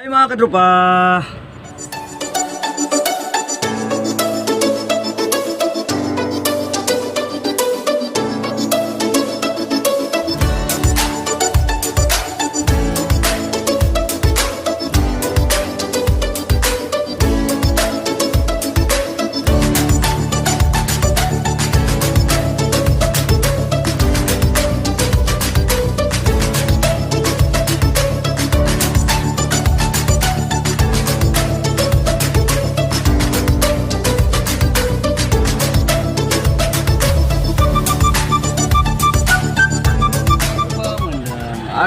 Ay mga katropa!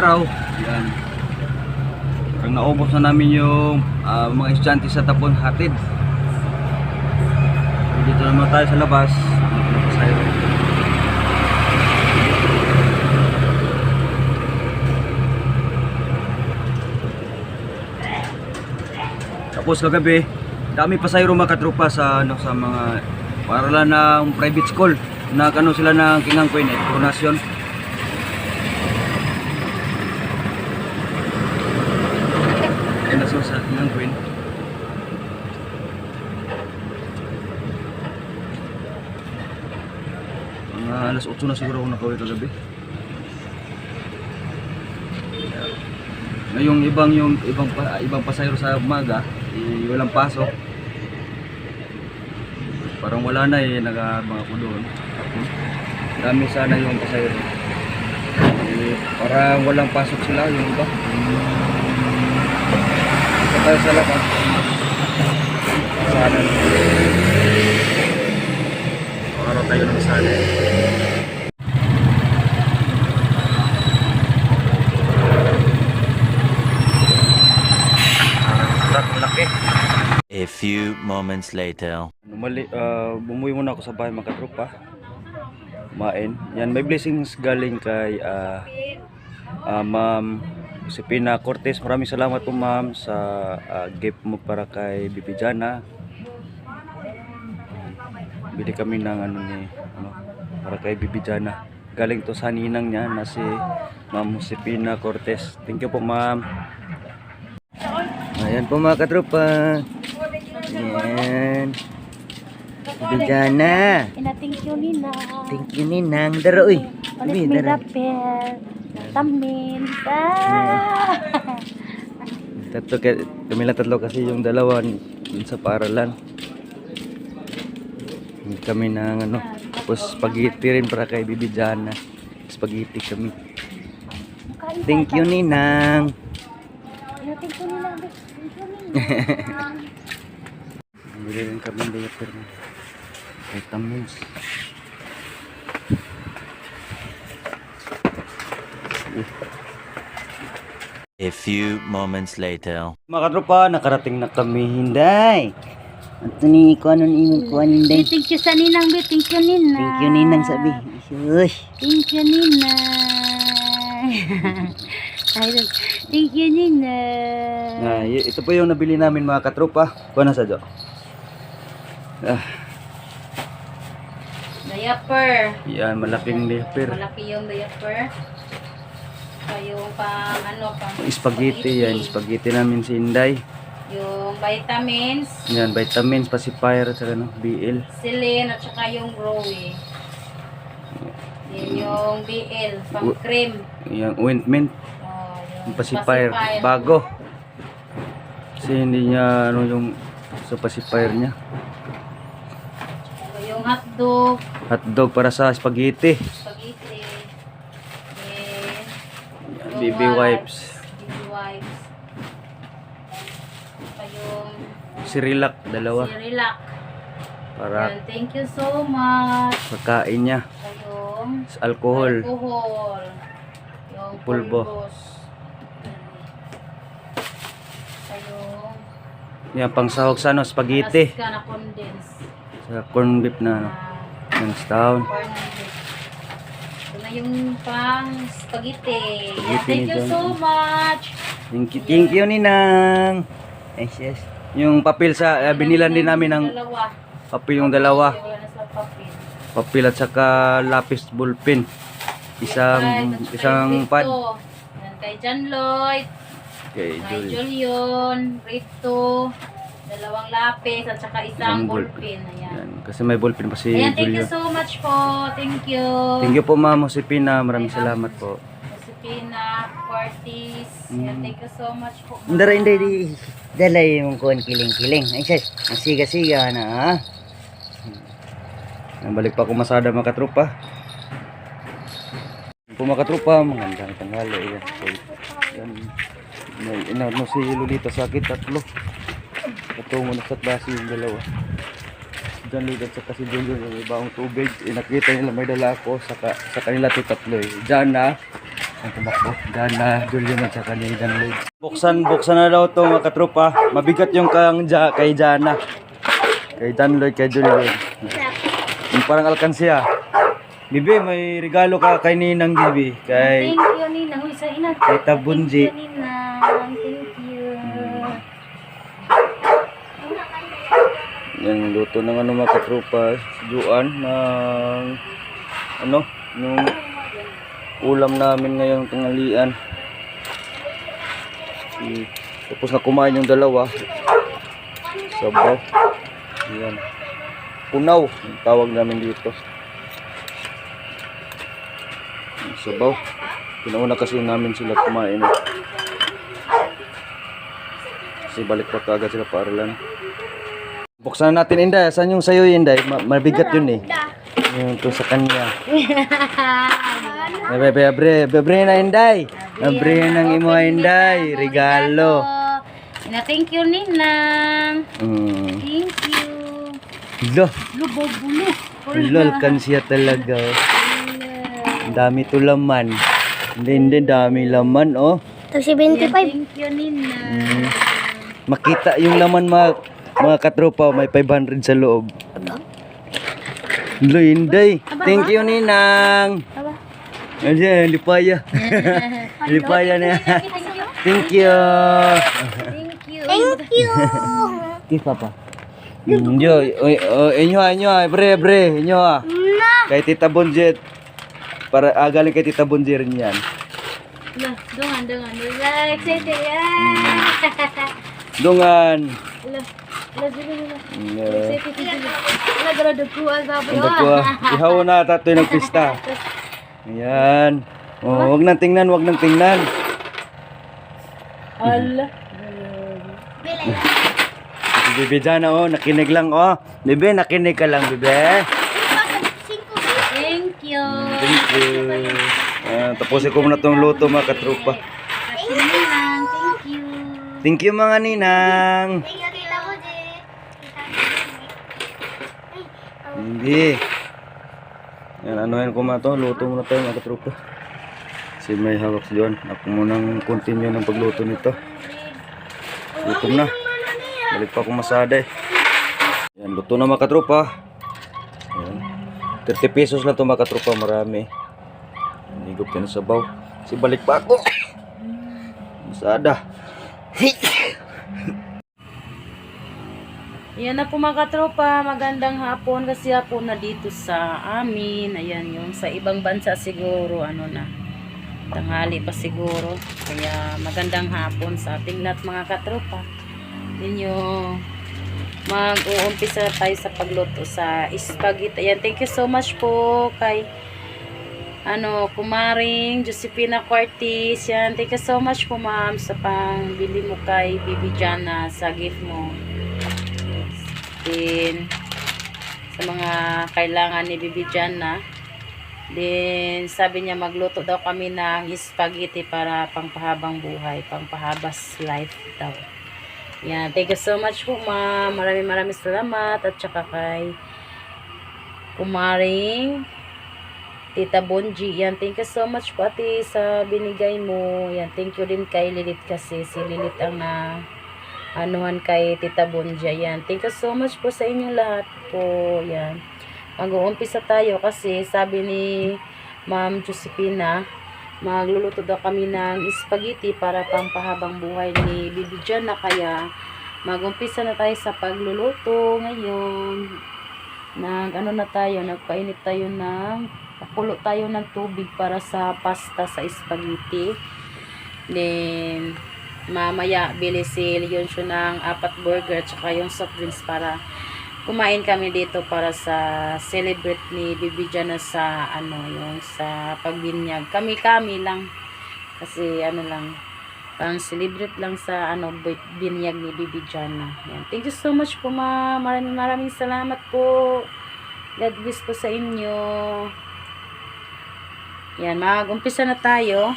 Araw. Yan. Parang naubos na namin yung ah, mga estudyante sa tapon hatid. Dito naman tayo sa labas. Tapos kagabi, dami pa sayro mga sa ano sa mga paralan ng private school na kano sila ng Kingang Queen eh, Coronation. Ayun na sila sa Kingang Queen. Mga alas 8 na siguro ako nakauwi kagabi. Na yung ibang yung ibang pa, ibang pasahero sa umaga, eh, walang pasok. Parang wala na eh, nagabang ako doon. Dami sana yung pasahero. Eh, parang walang pasok sila yung iba. Tayo sa labas. Sana. Araw tayo ng sana. Truck few moments later. Ano, mali, ah, bumuwi muna ako sa bahay mga. Kumain. Yan, may blessings galing kay ah, ah, Ma'am Josepina Cortez. Maraming salamat po ma'am sa ah, gift mo para kay Bibi Jana. Bili kami ng ano ni ano, para kay Bibi Jana. Galing to sa ninang niya na si Ma'am Josepina Cortez. Thank you po ma'am. Ayan po mga katropa. Yan. Bibi Jana. Ina-thank you nina. Thank you ninang. Daro uy. Ulit may rapper. Tamin. Ah! Tatlo, ka- kami lang tatlo kasi yung dalawa dun sa paaralan. Hindi kami ng ano, tapos spaghetti rin para kay Bibi Jana. Spaghetti kami. Thank you ninang. Ina-thank you nina. Thank you nina. Bili rin kami ng diaper mo. Vitamins. A few moments later. Mga katropa, nakarating na kami hinday. Ito ni ko ano ni imong kuan hinday. Thank you sa ninang. be. Thank you nina. Thank you ninang sabi. Shush. Thank you nina. Ayun. Thank you nina. Ah, ito po yung nabili namin mga katropa. Kuha na sa Jo. Ah, Diaper. yan, malaking diaper. Malaki yung diaper. So, yung pang ano, pang Spaghetti yan, spaghetti namin si Inday. Yung vitamins, Yan, vitamins, pacifier, at saka ano, BL. Celine, at saka yung Growy. Yan yung BL, pang cream. Yan, ointment, Oh, yung pacifier, bago. Kasi hindi niya, ano yung sa pacifier niya. Yung hotdog, Hotdog para sa spaghetti. spaghetti. Then, BB wipes. BB wipes. Saka yung Sirilac, dalawa. Cerelac. Para Yan, thank you so much. pagkain niya. Saka yung alcohol. alcohol. Yung Pulbo. pulbos. Yan, pang sahog sa ano, spaghetti. Alaska na condense. Sa corn beef na ano, corn beef. Ito na yung pang spaghetti. Yeah, Spaghetti thank ni you so much. Thank you, thank you, Ninang. Yes, yes. Yung papel sa, uh, binilan din namin ng Dalawa. papel yung dalawa. Papel. At saka lapis ballpen. Isang, kay- isang kay pad. Yan kay John Lloyd. Kay Kay Julie. Julian, Rito, dalawang lapis, at saka isang Isang ballpen. Ayan. Yan. Kasi may ballpen pa si Ayan, thank you Julio. so much po. Thank you. Thank you po ma'am Josepina. Maraming salamat po. Josepina, Cortis. Ayan, thank you so much po. ma'am. Hindi hindi di dalay yung kuan kiling-kiling. Ay sis, ang siga-siga na ha. Balik pa ako masada mga katropa. Po mga katropa, magandang tanghali. Yan. So, yan. May inano si Lolita sa akin tatlo. Katungo na sa klase yung dalawa. Diyan Lolita sa kasi doon doon yung ibang tubig. Eh, nakita nila may dala ako sa, ka, sa kanila to tatlo eh. Diyan na. Ang tumakbo. Diyan na. Julian at saka ni Lloyd. Buksan, buksan na daw to mga katropa. Mabigat yung kang ja, kay Jana. Kay Dan Lloyd, kay Julian. Yung parang alkansya. Bibi, may regalo ka kay Ninang Bibi. Kay Thank you, Ninang. Uy, sa ina. Kay Tabunji. Thank you, Ninang. Thank you. Yan, luto ng ano mga katropa. Juan ng ano, yung ulam namin ngayong tanghalian. Si, tapos na kumain yung dalawa. Sabaw. Yan. Punaw, ang tawag namin dito. Sabaw. Pinauna kasi namin sila kumain. Kasi balik pa kagad sila paaralan. Buksan natin Inday. Saan yung sayo Inday? Ma- mabigat yun eh. Yung to sa kanya. Bebe, bebre, bebre na Inday. Bebre ng imo Inday. Regalo. Ina, thank you, Ninang. Mm. Thank you. Lo, Lubo, bulo. lol kan siya talaga. Ang dami to laman. Hindi, hindi, dami laman oh. Thank you, Ninang. Makita yung laman mga, mga katropa, may 500 sa loob. Lo. Thank you, Ninang. Ayan, lipaya. lipaya na. Thank you. Thank you. Thank you. Kay papa. Inyo, oy, oy, inyo, inyo, bre, bre, inyo ah. Kay Tita Bonjet. Para ah, galing kay Tita Bonjet rin yan. Dungan, dungan. Lah, excited yan. Dungan. Dili. Yeah. Ah. Ihaw na tatoy ng pista. Ayan. Oh, wag nang tingnan, wag nang tingnan. Si Bibi dyan oh, nakinig lang oh. Bibi, nakinig ka lang, Bibi. Thank you. Thank you. Ah, tapusin ko muna tong luto mga katropa. Thank you, Ninang. Thank you. Thank you mga ninang. Hindi. Yan, anuhin ko muna to. Luto muna tayo mga katropa. Kasi may hawak si John. Ako munang continue ng pagluto nito. Lutom na. Balik pa akong masada eh. Yan, luto na mga katropa. Yan. 30 pesos lang to mga katropa. Marami. Higop ka na sabaw. Kasi balik pa ako. Masada. Yan na po mga katropa, magandang hapon kasi hapon na dito sa amin. Ayan yung sa ibang bansa siguro ano na. Tanghali pa siguro. Kaya magandang hapon sa ating lahat mga katropa. Ninyo mag-uumpisa tayo sa pagluto sa spaghetti. Ayan, thank you so much po kay ano, kumaring Josepina Cortis. Yan, thank you so much po ma'am sa pangbili mo kay Bibi Jana sa gift mo din sa mga kailangan ni Bibi Jana. Then, sabi niya magluto daw kami ng spaghetti para pangpahabang buhay, pangpahabas life daw. Yan, thank you so much po ma'am. Maraming maraming salamat at saka kay kumaring Tita Bonji. Yan, thank you so much po ate sa binigay mo. Yan, thank you din kay Lilit kasi si Lilit ang na anuhan kay Tita Bonji. Yan, thank you so much po sa inyong lahat po. Yan. Mag-uumpisa tayo kasi sabi ni Ma'am Josepina, magluluto daw kami ng spaghetti para pampahabang buhay ni Bibi Jan na kaya mag-umpisa na tayo sa pagluluto ngayon. Nag ano na tayo, nagpainit tayo ng pakulo tayo ng tubig para sa pasta sa spaghetti. Then mamaya bili si Leon siya ng apat burger tsaka yung soft drinks para kumain kami dito para sa celebrate ni Bibi Jana sa ano yung sa pagbinyag. Kami-kami lang kasi ano lang pang celebrate lang sa ano bi- binyag ni Bibi Jana. Yan. Thank you so much po ma. Maraming maraming salamat po. God bless po sa inyo. Yan, mag-umpisa na tayo.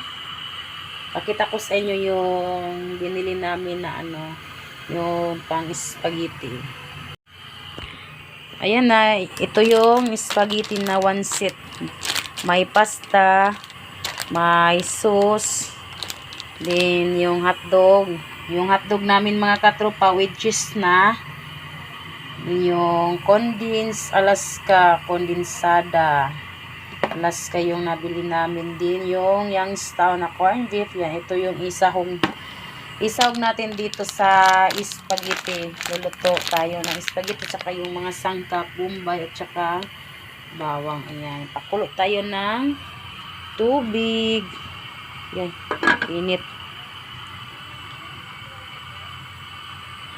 Pakita ko sa inyo yung binili namin na ano, yung pang spaghetti. Ayan na, ito yung spaghetti na one set. May pasta, may sauce, then yung hotdog. Yung hotdog namin mga katropa with cheese na. Yung condensed Alaska condensada. Alaska yung nabili namin din. Yung Youngstown na corned beef. Yan, ito yung isahong isahog natin dito sa spaghetti. Luluto tayo ng spaghetti. Tsaka yung mga sangkap, bombay at tsaka bawang. Ayan. Pakulo tayo ng tubig. Yan. Init.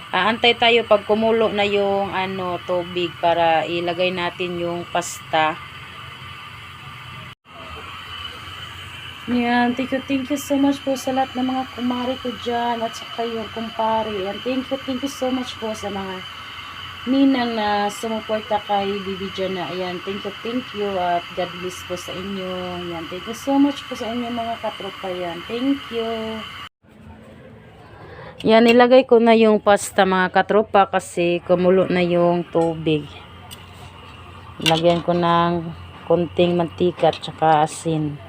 Aantay tayo pag kumulo na yung ano tubig para ilagay natin yung pasta. Yan, thank you, thank you so much po sa lahat ng mga kumari ko dyan at saka yung kumpare. Yan, thank you, thank you so much po sa mga ninang na sumuporta kay Bibi Jana. Ayan, thank you, thank you at God bless po sa inyo. Yan, thank you so much po sa inyo mga katropa yan. Thank you. Yan, nilagay ko na yung pasta mga katropa kasi kumulo na yung tubig. Lagyan ko ng konting mantika at saka asin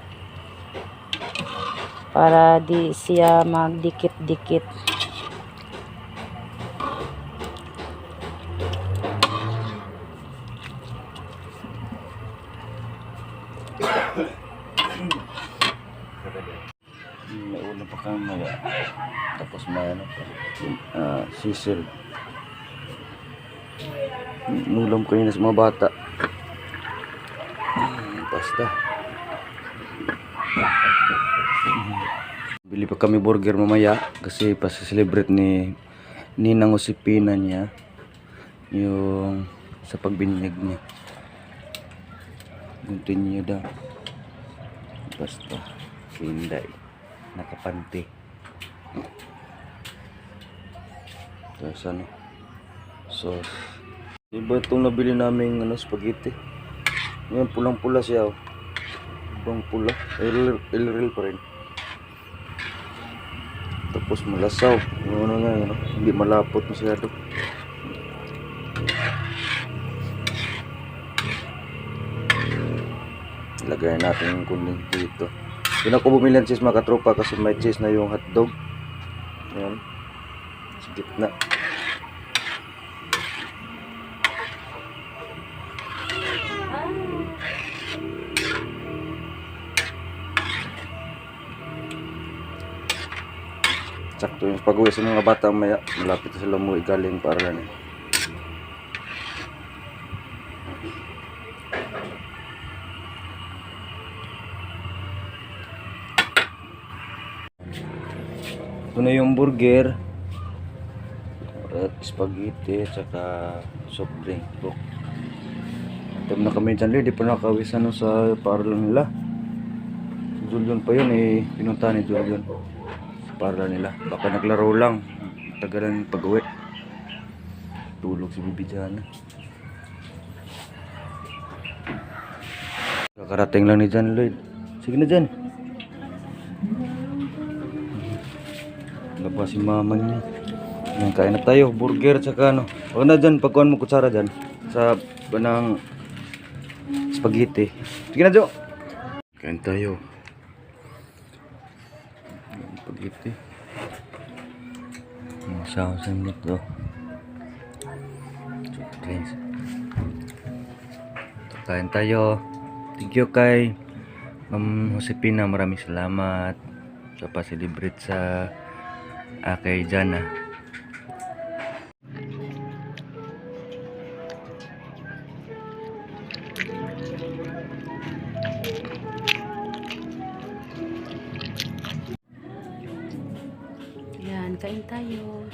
para di siya magdikit-dikit. May ulo pa kang maya. Tapos may ano pa. Ah, sisil. Nulam ko yun sa mga bata. Hmm, Basta. Pa kami burger mamaya kasi pa celebrate ni Ninang Usipina niya yung sa pagbinyag niya. Continue daw. Basta. Hinday. Nakapanti. Tapos ano? Sauce. Iba itong nabili namin ano, spaghetti. Ngayon pulang-pula siya. Oh. Ibang pula. Il-real pa rin. Tapos malasaw. Yung ano nga, yun, oh. hindi malapot masyado. Ilagay natin yung kuning dito. Yun ako bumili ng cheese mga katropa kasi may cheese na yung hotdog. Ayan. Sa gitna. Sakto yung pag-uwi sa mga bata maya. Malapit na sila mo galing para lang. Ito na yung burger. At spaghetti, tsaka soft drink. Ito. Ito na kami dyan. Di pa nakawis ano sa parlor nila. Julian pa yun eh. Pinunta ni Julian. Parlor nila. Baka naglaro lang. Tagalan pag uwi. Tulog si Bibi dyan. Kakarating lang ni John Lloyd. Sige na dyan. Labas si mama niya. Yan, kain na tayo. Burger, tsaka ano. Huwag na dyan, pagkuhan mo kutsara dyan. Sa banang spaghetti. Sige na, Jo. Kain tayo. Yan, Spaghetti. Ang sausan nito. Soft drinks. Kain tayo. Thank you kay Ma'am Josepina. Maraming salamat sa pa-celebrate sa ah, kay Jana. Kain tayo.